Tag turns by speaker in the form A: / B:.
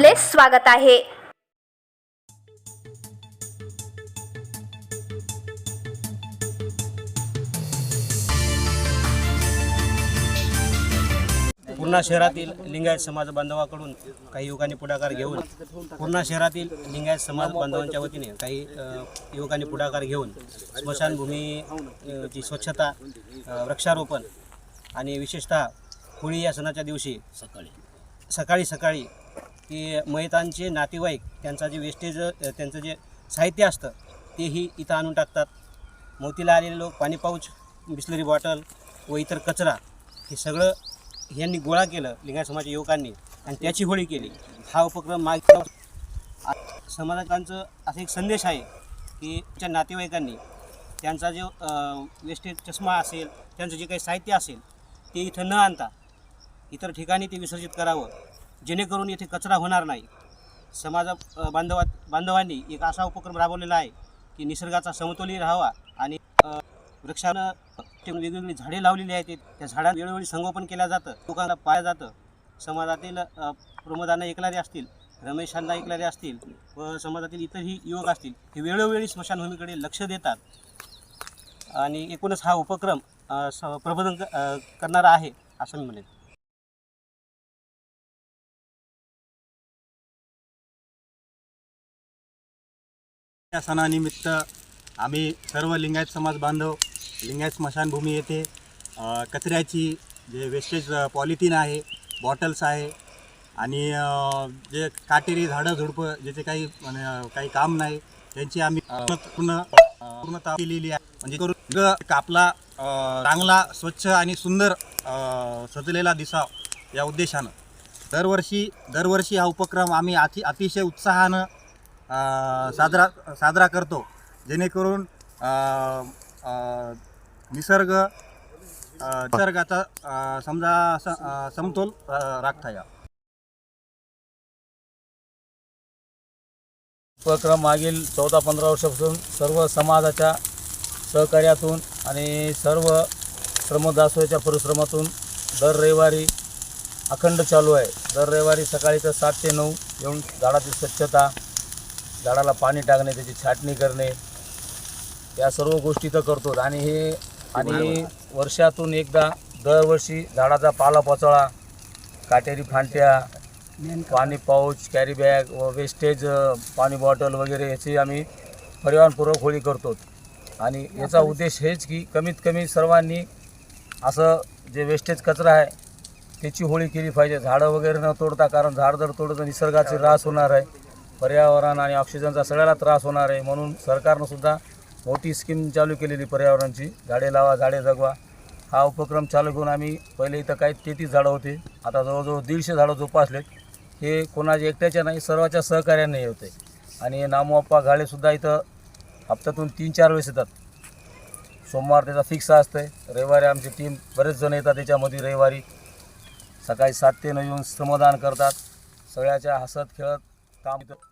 A: आपले स्वागत आहे.
B: पूर्णा शहरातील लिंगायत समाज बांधवाकडून काही युवकांनी पुढाकार घेऊन पूर्णा शहरातील लिंगायत समाज बांधवांच्या वतीने काही युवकांनी पुढाकार घेऊन स्मशानभूमी ची स्वच्छता वृक्षारोपण आणि विशेषतः होळी या सणाच्या दिवशी सकाळी सकाळी सकाळी की महितांचे नातेवाईक त्यांचा जे वेस्टेज त्यांचं जे साहित्य असतं तेही इथं आणून टाकतात. मोतीला आलेले लोक पाणी पाऊच बिस्लरी बॉटल व इतर कचरा हे सगळं यांनी गोळा केलं लिंगायत समाजाच्या युवकांनी आणि त्याची होळी केली. हा उपक्रम मागे समाजकांचं असा एक संदेश आहे की त्या नातेवाईकांनी त्यांचा जो वेस्टेज चष्मा असेल त्यांचं जे काही साहित्य असेल ते इथं न आणता इतर ठिकाणी ते विसर्जित करावं. जेणेकरून येथे कचरा होणार नाही. समाजा बांधवा बांधवांनी एक असा उपक्रम राबवलेला आहे की निसर्गाचा समतोली राहावा आणि वृक्षानं ते वेगवेगळी झाडे लावलेली आहेत त्या झाडां वेळोवेळी संगोपन केलं जातं लोकांना पाळलं जातं. समाजातील प्रमोदांना ऐकणारे असतील रमेशांना ऐकणारे असतील व समाजातील इतरही युवक असतील हे वेळोवेळी स्मशानभूमीकडे लक्ष देतात. आणि एकूणच हा उपक्रम स- प्रबोधन क- करणारा आहे असं मी म्हणेन.
C: या सणानिमित्त आम्ही सर्व लिंगायत समाज बांधव लिंगायत स्मशानभूमी येथे कचऱ्याची जे वेस्टेज पॉलिथिन आहे बॉटल्स आहे आणि जे काटेरी झाडं झुडपं ज्याचे काही काही काम नाही त्यांची आम्ही पूर्ण पूर्णता केलेली आहे. म्हणजे करून कापला चांगला स्वच्छ आणि सुंदर सजलेला दिसाव या उद्देशानं. दरवर्षी दरवर्षी हा उपक्रम आम्ही अति अतिशय उत्साहानं साजरा साजरा करतो. जेणेकरून निसर्ग निसर्गाचा समजा समतोल राखता या
D: उपक्रम मागील चौदा पंधरा वर्षापासून सर्व समाजाच्या सहकार्यातून आणि सर्व श्रमदासोच्या परिश्रमातून दर रविवारी अखंड चालू आहे. दर रविवारी सकाळी तर सात ते नऊ येऊन झाडाची स्वच्छता झाडाला पाणी टाकणे त्याची छाटणी करणे. या सर्व गोष्टी तर करतो आणि हे आणि वर्षातून एकदा दरवर्षी झाडाचा पालापाचोळा काटेरी फांट्या पाणी पाऊच कॅरी बॅग व वेस्टेज पाणी बॉटल वगैरे याची आम्ही परिवारपूर्वक होळी करतो आणि याचा उद्देश हेच की कमीत कमी सर्वांनी असं जे वेस्टेज कचरा आहे त्याची होळी केली पाहिजे. झाडं वगैरे न तोडता कारण झाड जर तोडलं तर निसर्गाचे त्रास होणार आहे. पर्यावरण आणि ऑक्सिजनचा सगळ्याला त्रास होणार आहे. म्हणून सरकारनं सुद्धा मोठी स्कीम चालू केलेली पर्यावरणाची. झाडे लावा झाडे जगवा. हा उपक्रम चालू घेऊन आम्ही पहिले इथं काही तेहतीस झाडं होते. आता जवळजवळ दीडशे झाडं जोपासलेत. हे कोणाच्या एकट्याच्या नाही सर्वाच्या सहकार्याने होते. आणि नामोप्पा गाळेसुद्धा इथं हप्त्यातून तीन चार वेळेस येतात. सोमवार त्याचा फिक्स असतं रविवारी आमची टीम बरेच जण येतात त्याच्यामध्ये रविवारी. सकाळी सात ते नऊ येऊन श्रमदान करतात. सगळ्याच्या हसत खेळत काम करतात